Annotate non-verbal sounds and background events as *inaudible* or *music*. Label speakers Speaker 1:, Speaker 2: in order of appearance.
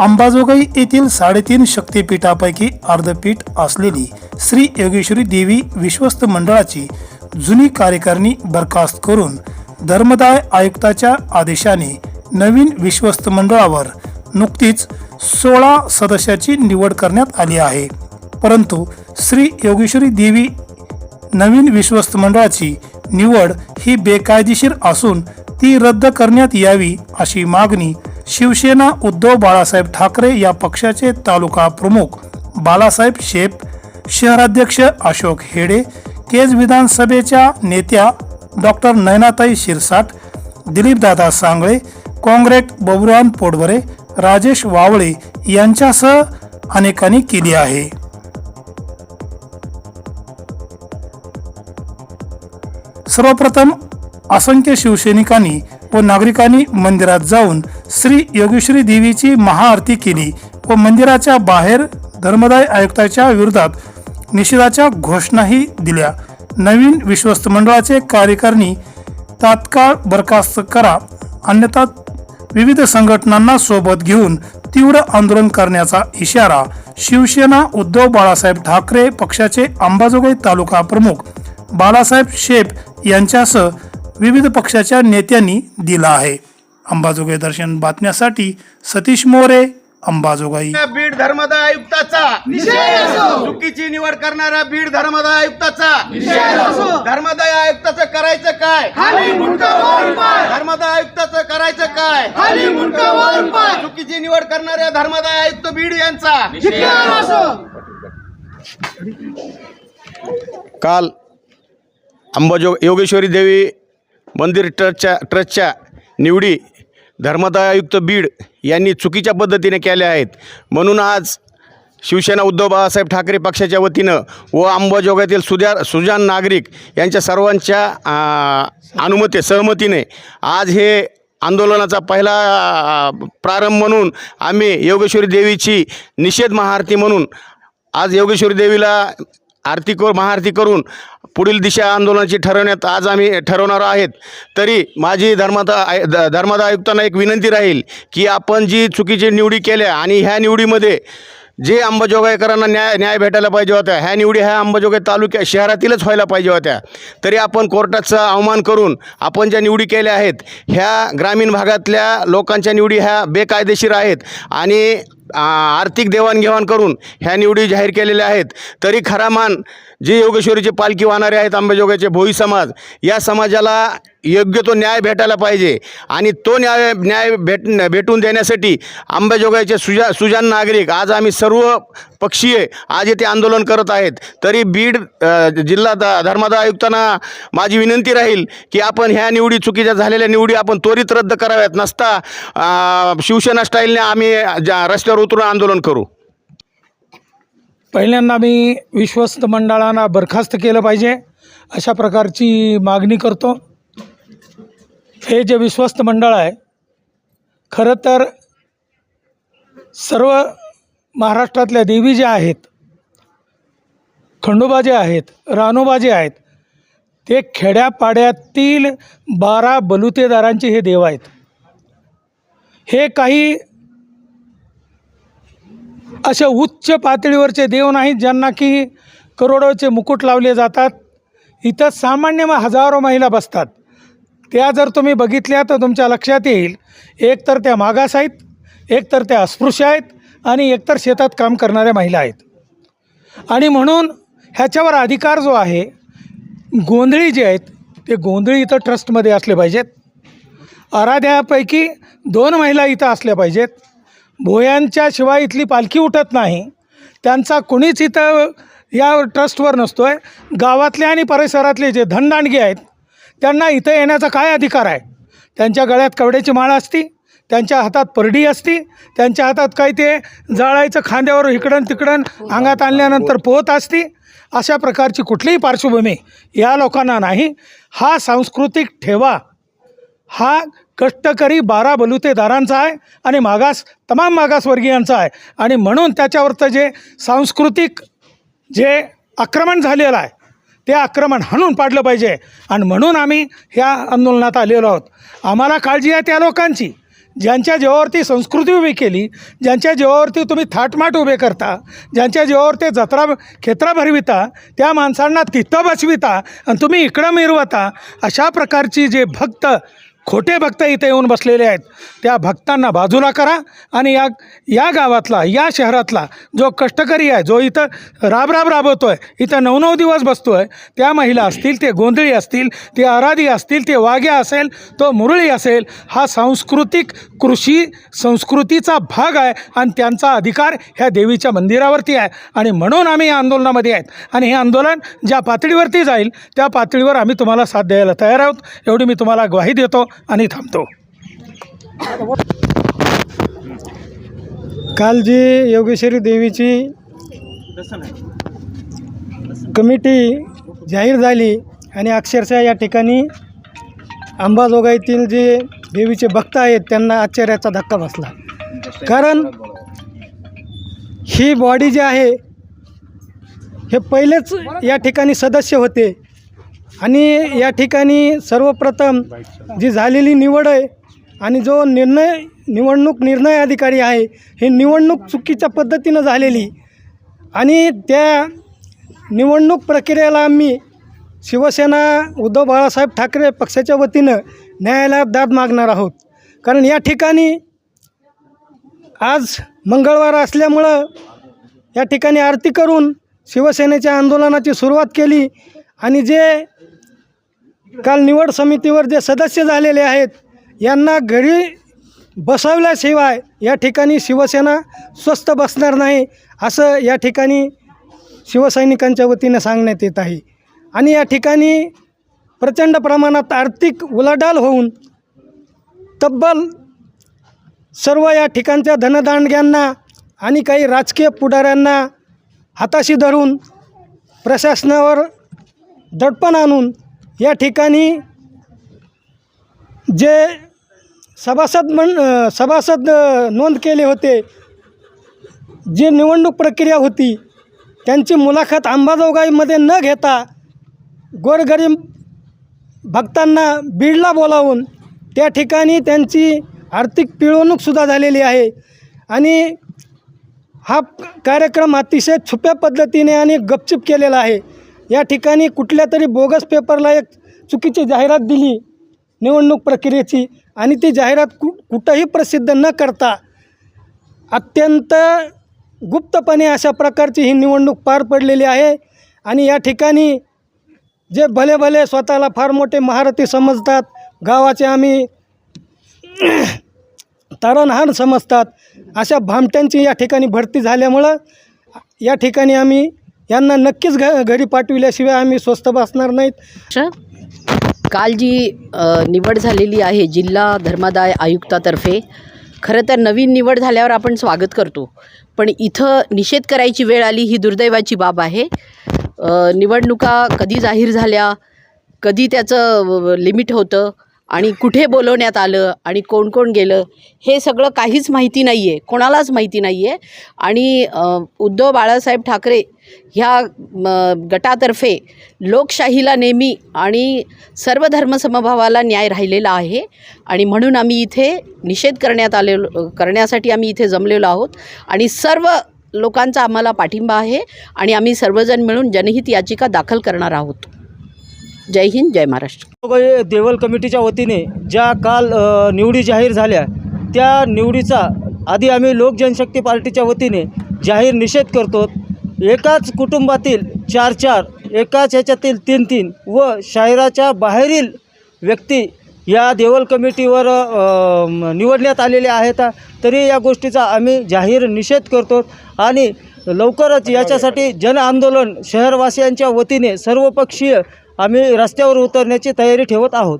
Speaker 1: अंबाजोगाई येथील साडेतीन शक्तिपीठापैकी अर्धपीठ असलेली श्री योगेश्वरी देवी विश्वस्त मंडळाची जुनी कार्यकारिणी बरखास्त करून धर्मदाय आयुक्ताच्या आदेशाने नवीन विश्वस्त मंडळावर नुकतीच सोळा सदस्याची निवड करण्यात आली आहे. परंतु श्री योगेश्वरी देवी नवीन विश्वस्त मंडळाची निवड ही बेकायदेशीर असून ती रद्द करण्यात यावी अशी मागणी शिवसेना उद्धव बाळासाहेब ठाकरे या पक्षाचे तालुका प्रमुख बालासाहेब शेप शहराध्यक्ष अशोक हेडे केज विधानसभेच्या नेत्या डॉक्टर नयनाताई शिरसाट दिलीपदादा सांगळे काँग्रेट बबुरान पोडवरे राजेश वावळे यांच्यासह अनेकांनी केली आहे. सर्वप्रथम असंख्य शिवसैनिकांनी व नागरिकांनी मंदिरात जाऊन श्री योगेश्वरी देवीची महाआरती केली व मंदिराच्या बाहेर धर्मदाय आयुक्ताच्या विरोधात निषेधाच्या घोषणाही दिल्या. नवीन विश्वस्त मंडळाचे कार्यकारिणी तात्काळ बरखास्त करा. अन्यथा विविध संघटनांना सोबत घेऊन तीव्र आंदोलन करण्याचा इशारा शिवसेना उद्धव बाळासाहेब ठाकरे पक्षाचे अंबाजोगाई तालुका प्रमुख बाळासाहेब शेप यांच्यासह विविध पक्षाच्या नेत्यांनी दिला आहे. अंबाजोगाई दर्शन बातम्यासाठी सतीश मोरे अंबाजोगाई.
Speaker 2: बीड धर्मदाय आयुक्ताचा चुकीची निवड करणाऱ्या बीड धर्मदाय आयुक्ताचा धर्मदाय आयुक्ताचं करायचं काय? धर्मदाय आयुक्ताचं करायचं काय? चुकीची निवड करणाऱ्या धर्मदाय आयुक्त बीड यांचा. काल अंबाजो योगेश्वरी देवी मंदिर ट्रस्टच्या ट्रस्टच्या निवडी धर्मदायुक्त बीड यांनी चुकीच्या पद्धतीने केल्या आहेत. म्हणून आज शिवसेना उद्धव बाळासाहेब ठाकरे पक्षाच्या वतीनं व अंबाजोगातील सुधार सुजान नागरिक यांच्या सर्वांच्या अनुमती सहमतीने आज हे आंदोलनाचा पहिला प्रारंभ म्हणून आम्ही योगेश्वरी देवीची निषेध महाआरती म्हणून आज योगेश्वरी देवीला आरती कर महाआरती करून पुढील दिशा आंदोलनाची ठरवण्यात आज आम्ही ठरवणार आहेत. तरी माझी धर्मादा आय ध धर्मादा आयुक्तांना एक विनंती राहील की आपण जी चुकीची निवडी केल्या आणि ह्या निवडीमध्ये जे अंबाजोगाईकरांना न्याय न्याय भेटायला पाहिजे होत्या ह्या निवडी ह्या अंबाजोगाई तालुक्या शहरातीलच व्हायला पाहिजे होत्या. तरी आपण कोर्टाचा अवमान करून आपण ज्या निवडी केल्या आहेत ह्या ग्रामीण भागातल्या लोकांच्या निवडी ह्या बेकायदेशीर आहेत आणि आर्थिक देवाणघेवाण करून ह्या निवडी जाहीर केलेल्या आहेत. तरी खरा मान जे योगेश्वरीचे पालखी वाहणारे आहेत अंबाजोगाईचे भोई समाज या समाजाला योग्य तो न्याय भेटायला पाहिजे आणि तो न्याय न्याय भेट भेटून देण्यासाठी आंबेजोगाईचे सुजा सुजान नागरिक आज आम्ही सर्व पक्षीय आज येथे आंदोलन करत आहेत. तरी बीड जिल्हा ध धर्मादा आयुक्तांना माझी विनंती राहील की आपण ह्या निवडी चुकीच्या झालेल्या निवडी आपण त्वरित रद्द कराव्यात. नसता शिवसेना स्टाईलने आम्ही ज्या रस्त्यावर उतरून आंदोलन करू.
Speaker 3: पहिल्यांदा मी विश्वस्त मंडळांना बरखास्त केलं पाहिजे अशा प्रकारची मागणी करतो. हे जे विश्वस्त मंडळ आहे खरं तर सर्व महाराष्ट्रातल्या देवी ज्या आहेत खंडोबा जे आहेत रानोबा जे आहेत ते खेड्यापाड्यातील बारा बलुतेदारांचे हे देव आहेत. हे काही असे उच्च पातळीवरचे देव नाहीत ज्यांना की करोडोचे मुकुट लावले जातात. इथं सामान्य म- हजारो महिला बसतात. त्या जर तुम्ही बघितल्या तर तुमच्या लक्षात येईल. एक तर त्या मागास आहेत एक तर त्या अस्पृश्य आहेत आणि एकतर शेतात काम करणाऱ्या महिला आहेत. आणि म्हणून ह्याच्यावर अधिकार जो आहे गोंधळी जे आहेत ते गोंधळी इथं ट्रस्टमध्ये असले पाहिजेत. आराध्यापैकी दोन महिला इथं असल्या पाहिजेत. भोयांच्या शिवाय इथली पालखी उठत नाही. त्यांचा कुणीच इथं या ट्रस्टवर नसतो आहे गावातले आणि परिसरातले जे धनदांडगे आहेत त्यांना इथं येण्याचा काय अधिकार आहे? त्यांच्या गळ्यात कवड्याची माळ असती त्यांच्या हातात परडी असती त्यांच्या हातात काही ते जाळायचं खांद्यावर इकडं तिकडं अंगात आणल्यानंतर पोहत असती अशा प्रकारची कुठलीही पार्श्वभूमी या लोकांना नाही. हा सांस्कृतिक ठेवा. हा कष्टकरी बारा बलुतेदारांचा आहे आणि मागास तमाम मागासवर्गीयांचा आहे. आणि म्हणून त्याच्यावरचं जे सांस्कृतिक जे आक्रमण झालेलं आहे ते आक्रमण हाणून पाडलं पाहिजे. आणि म्हणून आम्ही ह्या आंदोलनात आलेलो आहोत. आम्हाला काळजी आहे त्या लोकांची. ज्यांच्या जेवावरती संस्कृती उभी केली ज्यांच्या जेवावरती तुम्ही थाटमाट उभे करता ज्यांच्या जेवावर ते जत्रा खेत्रा भरविता त्या माणसांना तिथं बसविता आणि तुम्ही इकडं मिरवता अशा प्रकारची जे भक्त खोटे भक्त इथे येऊन बसलेले आहेत. त्या भक्तांना बाजूला करा आणि या या गावातला या शहरातला जो कष्टकरी आहे जो इथं राबराब राबवतो आहे इथं नऊ नऊ दिवस बसतो आहे त्या महिला असतील ते गोंधळी असतील ते अराधी असतील ते वाघ्या असेल तो मुरळी असेल हा सांस्कृतिक कृषी संस्कृतीचा भाग आहे आणि त्यांचा अधिकार ह्या देवीच्या मंदिरावरती आहे. आणि म्हणून आम्ही या आंदोलनामध्ये आहेत. आणि हे आंदोलन ज्या पातळीवरती जाईल त्या पातळीवर आम्ही तुम्हाला साथ द्यायला तयार आहोत. एवढी मी तुम्हाला ग्वाही देतो. आणि थांबतो.
Speaker 4: काल जी योगेश्वरी देवीची कमिटी जाहीर झाली आणि अक्षरशः या ठिकाणी अंबाजोगाईतील जे देवीचे भक्त आहेत त्यांना आश्चर्याचा धक्का बसला. कारण ही बॉडी जी आहे हे पहिलेच या ठिकाणी सदस्य होते. आणि या ठिकाणी सर्वप्रथम जी झालेली निवड आहे आणि जो निर्णय निवडणूक निर्णय अधिकारी आहे ही निवडणूक चुकीच्या पद्धतीनं झालेली. आणि त्या निवडणूक प्रक्रियेला आम्ही शिवसेना उद्धव बाळासाहेब ठाकरे पक्षाच्या वतीनं न्यायालयात दाद मागणार आहोत. कारण या ठिकाणी आज मंगळवार असल्यामुळं या ठिकाणी आरती करून शिवसेनेच्या आंदोलनाची सुरुवात केली आणि जे काल निवड समितीवर जे सदस्य झालेले आहेत यांना घरी बसवल्याशिवाय या ठिकाणी शिवसेना स्वस्त बसणार नाही असं या ठिकाणी शिवसैनिकांच्या वतीनं सांगण्यात येत आहे. आणि या ठिकाणी प्रचंड प्रमाणात आर्थिक उलाढाल होऊन तब्बल सर्व या ठिकाणच्या धनदांडग्यांना आणि काही राजकीय पुढाऱ्यांना हाताशी धरून प्रशासनावर दडपण आणून या ठिकाणी जे सभासद म्हण सभासद नोंद केले होते जी निवडणूक प्रक्रिया होती त्यांची मुलाखत अंबाजोगाईमध्ये न घेता गोरगरीब भक्तांना बीडला बोलावून त्या ठिकाणी त्यांची आर्थिक पिळवणूकसुद्धा झालेली आहे. आणि हा कार्यक्रम अतिशय छुप्या पद्धतीने आणि गपचिप केलेला आहे. या ठिकाणी कुठल्या तरी बोगस पेपरला एक चुकीची जाहिरात दिली निवडणूक प्रक्रियेची. आणि ती जाहिरात कु कुठंही प्रसिद्ध न करता अत्यंत गुप्तपणे अशा प्रकारची ही निवडणूक पार पडलेली आहे. आणि या ठिकाणी जे भले भले स्वतःला फार मोठे महारथी समजतात गावाचे आम्ही *clears throat* तारणहार समजतात अशा भामट्यांची या ठिकाणी भरती झाल्यामुळं या ठिकाणी आम्ही यांना नक्कीच घ घरी पाठविल्याशिवाय आम्ही स्वस्त बसणार नाहीत.
Speaker 5: काल जी निवड झालेली आहे जिल्हा धर्मादाय आयुक्तातर्फे खरं तर नवीन निवड झाल्यावर आपण स्वागत करतो. पण इथं निषेध करायची वेळ आली ही दुर्दैवाची बाब आहे. निवडणुका कधी जाहीर झाल्या? कधी त्याचं लिमिट होतं? आणि कुठे बोलवण्यात आलं आणि कोण कोण गेलं हे सगळं काहीच माहिती नाही आहे कोणालाच माहिती नाही आहे आणि उद्धव बाळासाहेब ठाकरे ह्या म, गटातर्फे लोकशाहीला नेहमी आणि सर्व धर्मसमभावाला न्याय राहिलेला आहे. आणि म्हणून आम्ही इथे निषेध करण्यात आलेलो करण्यासाठी आम्ही इथे जमलेलो आहोत. आणि सर्व लोकांचा आम्हाला पाठिंबा आहे. आणि आम्ही सर्वजण मिळून जनहित याचिका दाखल करणार आहोत. जय हिंद जय महाराष्ट्र.
Speaker 4: देवल कमिटीच्या वतीने ज्या काल निवडी जाहीर झाल्या त्या निवडीचा आधी आम्ही लोक जनशक्ती पार्टीच्या वतीने जाहीर निषेध करतो. एकाच कुटुंबातील चार चार एकाच ह्याच्यातील तीन तीन व शहराच्या बाहेरील व्यक्ती या देवल कमिटीवर निवडण्यात आलेले आहेत. तरी या गोष्टीचा आम्ही जाहीर निषेध करतो आणि लवकरच याच्यासाठी जन आंदोलन शहरवासियांच्या वतीने सर्वपक्षीय आम्ही रस्त्यावर उतरण्याची तयारी ठेवत आहोत.